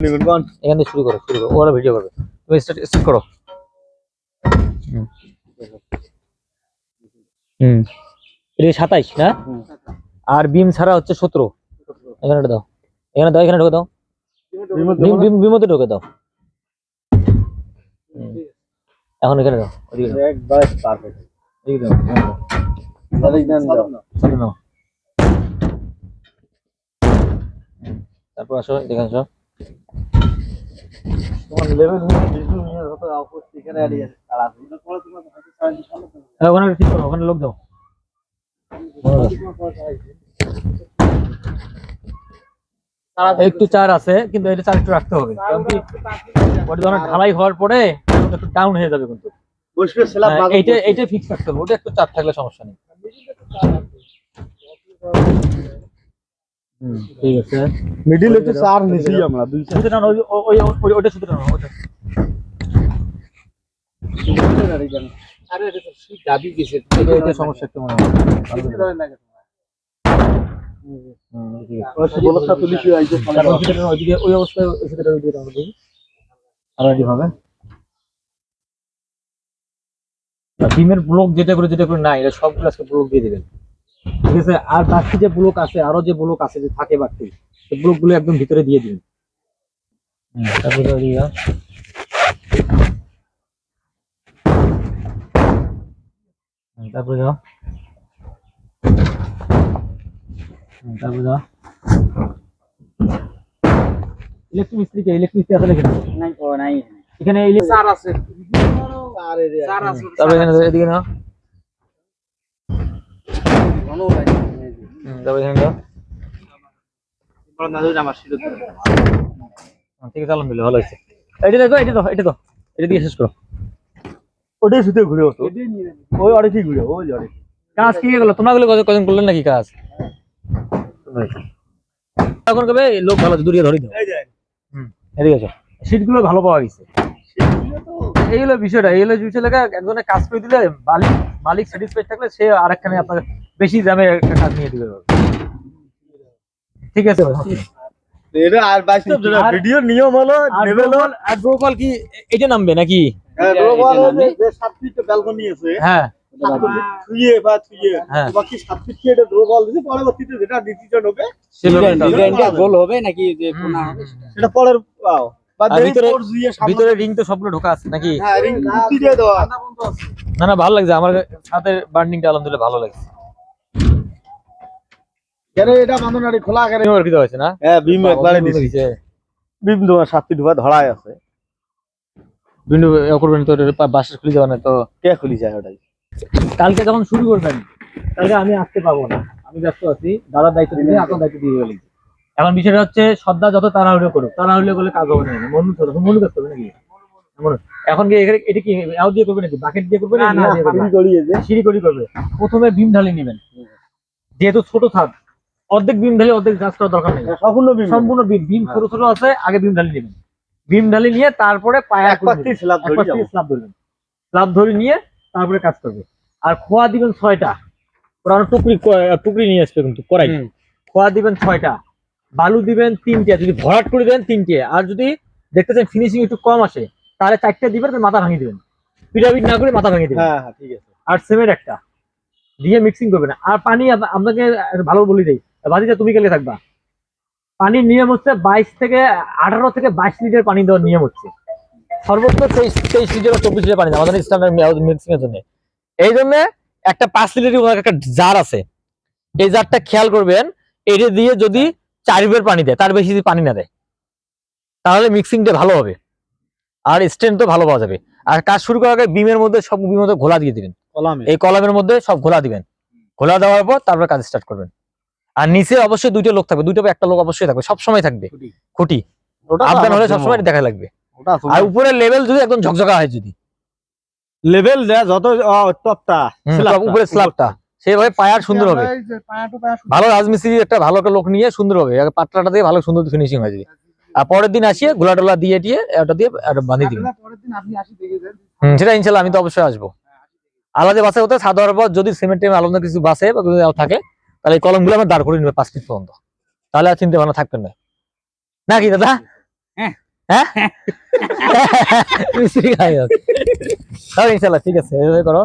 এখান থেকে শুরু করো শুরু করো। ওরা ভিডিও করবে। তুমি স্টার্ট স্টার্ট করো। হুম। হুম। এটা সাতাইশ না? আর বিম ছাড়া হচ্ছে সতেরো। এখানে দাও এখানে দাও এখানে ঢোকে দাও। বিম বিম বিম মধ্যে ঢোকে দাও। এখন এখানে দাও ওদিকে একবার পারফেক্ট এদিকে দাও। এখানে দাও। সামনে নাও হুম। তারপর আসো এখানে আসো। তোমার লেভেল নিয়ে যত অফিস তারা হ্যাঁ, ওখানে ঠিক করো ওখানে লোক দাও একটু চার আছে কিন্তু এটা চার একটু রাখতে হবে। কারণ কি ওটা যখন ঢালাই হওয়ার পরে একটু ডাউন হয়ে যাবে কিন্তু। হ্যাঁ, এইটা এইটা ফিক্স রাখতে হবে। ওটা একটু চার থাকলে সমস্যা নেই। ঠিক আছে। মিডিল একটু চার নিছি আমরা দুই সুতো ওই ওই সুতো ওটা আরে এটা তো সুই দাবি গেছে এটা সমস্যা একটু মনে হয় ওই অবস্থায় ভাবে ডিমের ব্লক যেটা করে যেটা করে না এটা সবগুলো আজকে ব্লক দিয়ে দিবেন। ঠিক আছে আর বাকি যে ব্লক আছে আরও যে ব্লক আছে যে থাকে বাকি সেই ব্লকগুলো একদম ভিতরে দিয়ে দিবেন হুম, তারপরে ওই দিকে। হুম, তারপরে যাও হুম, তারপরে যাও ইলেকট্রিক মিস্ত্রি কে? ইলেকট্রিক মিস্ত্রি আসলে এখানে নাই ও নাই। এখানে ইলে- চার আছে। চার এর চার আছে। তারপরে এখানে এদিকে নাও। নাই হুম, তারপরে এখানে যাও বড় দাদু আমার শিরো হুম, ঠিক আছে আলহামদুলিল্লাহ ভালো হয়েছে এটা দেখো এটা তো এটা তো এটা দিয়ে শেষ করো ওটাই সুতে ঘুরে হতো ওই অনেকই ঘুরে ওই অনেক কাজ কি গেল তোমরা গুলো কজন কজন করলেন নাকি কাজ এখন কবে লোক ভালো ধরে দাও এদিকে সিটগুলো ভালো পাওয়া গেছে। এই হলো বিষয়টা এই হলো বিষয় লেখা একজনের কাজ করে দিলে মালিক মালিক স্যাটিসফাইড থাকলে সে আরেকখানে আপনার বেশি দামে একটা কাজ নিয়ে দিবে। ঠিক আছে এটা আর ভিডিও নিয়ম হলো আর ব্রোকল কি এটা নামবে নাকি? যে সাত ফিট ব্যালকনি আছে। হ্যাঁ। হ্যাঁ। বাকি সাত ফিট কি এটা ড্র বল দিছে পরবর্তীতে যেটা ডিসিশন হবে ডিজাইনটা গোল হবে। নাকি যে সেটা? পরের ভিতরে- দিয়ে রিং তো সবগুলো ঢোকা আছে নাকি? হ্যাঁ রিং কুর্তি দিয়ে দেওয়া না না ভালো লাগছে। আমার সাথে বার্নিংটা আলহামদুলিল্লাহ ভালো লাগছে। এটা বান্ধনাড়ি খোলা করে আর হয়েছে না? হ্যাঁ বিম একবারে দিছি দিছে। বিম তোমার সাত ফিট ধোয়া ধরাই আছে। উইন্ডো করবেন তো বাসের খুলে যাবে না তো। কে খুলি যায় ওটাই? কালকে যখন শুরু করবেন? কালকে আমি আসতে পারব না। আমি ব্যস্ত আছি। দাদার দায়িত্ব দিলে আপনার দায়িত্ব দিয়ে গেলি এখন বিষয়টা হচ্ছে শ্রদ্ধা যত তাড়াহুড়ো করুক তাড়াহুড়ো করলে কাজ হবে না মন মন কাজ করবে নাকি? এখন কি এটা কি আউ দিয়ে করবে নাকি? বাকেট দিয়ে করবে না সিঁড়ি করি করবে। প্রথমে বিম ঢালি নেবেন। যেহেতু ছোট ছাদ অর্ধেক বিম ঢালি অর্ধেক কাজ করার দরকার নেই। সম্পূর্ণ বিম সম্পূর্ণ বিম বিম ছোট ছোট আছে আগে বিম ঢালি নেবেন। বিম ঢালি নিয়ে তারপরে পায়া স্ল্যাব স্লাব ধরবেন। স্লাব ধরে নিয়ে তারপরে কাজ করবে। আর খোয়া দিবেন ছয়টা। পুরানো টুকরি টুকরি নিয়ে আসবে কিন্তু করাই খোয়া দিবেন ছয়টা। বালু দিবেন তিনটে যদি ভরাট করে দেন তিনটে আর যদি দেখতে চান ফিনিশিং একটু কম আসে তাহলে চারটে দিবেন মাথা ভাঙিয়ে দিবেন। পিরামিড না করে মাথা ভাঙিয়ে দিবেন। হ্যাঁ হ্যাঁ ঠিক আছে। আর সিমেন্ট একটা। দিয়ে মিক্সিং করবেন। আর পানি আপনাকে ভালো বলি দেই। বাদিটা তুমি গেলে থাকবা। পানির নিয়ম হচ্ছে বাইশ থেকে আঠারো থেকে বাইশ লিটার পানি দেওয়ার নিয়ম হচ্ছে। সর্বোচ্চ তেইশ তেইশ লিটার বা চব্বিশ লিটার পানি আমাদের স্ট্যান্ডার্ড মিক্সিং এর জন্য। এই জন্য একটা পাঁচ লিটার একটা জার আছে। এই জারটা খেয়াল করবেন এটা দিয়ে যদি চার বের পানি দেয় তার বেশি যদি পানি না দেয় তাহলে মিক্সিংটা ভালো হবে। আর স্ট্রেন্থ তো ভালো পাওয়া যাবে। আর কাজ শুরু করার আগে বিমের মধ্যে সব বিমের মধ্যে ঘোলা দিয়ে দিবেন। এই কলামের মধ্যে সব ঘোলা দিবেন। ঘোলা দেওয়ার পর তারপর কাজ স্টার্ট করবেন। আর নিচে অবশ্যই দুইটা লোক থাকবে। দুইটা একটা লোক অবশ্যই থাকবে। সব সময় থাকবে। খুঁটি। আপ হলে সবসময় দেখা লাগবে। আর উপরের লেভেল যদি একদম ঝকঝকা হয় যদি। লেভেল যত টপটা উপরে স্ল্যাবটা সেভাবে পায়ার সুন্দর হবে। ভালো রাজমিস্ত্রি একটা ভালো একটা লোক নিয়ে সুন্দর হবে। পাটলাটা দিয়ে ভালো সুন্দর ফিনিশিং হয়ে যদি আর পরের দিন আসিয়ে গোলা টোলা দিয়ে দিয়ে ওটা দিয়ে বাঁধিয়ে দিবেন হুম, সেটা ইনশাল্লাহ আমি তো অবশ্যই আসব। আলাদা বাসে হতে হওয়ার পর যদি সিমেন্ট টেমেন্ট আলাদা কিছু বাসে বা থাকে তাহলে এই কলমগুলো আমার দাঁড় করে নেবে পাঁচ ফিট পর্যন্ত। তাহলে আর চিন্তা ভাবনা থাকবে না। নাকি দাদা? হ্যাঁ। হ্যাঁ? ইনশাল্লাহ ঠিক আছে এভাবে করো।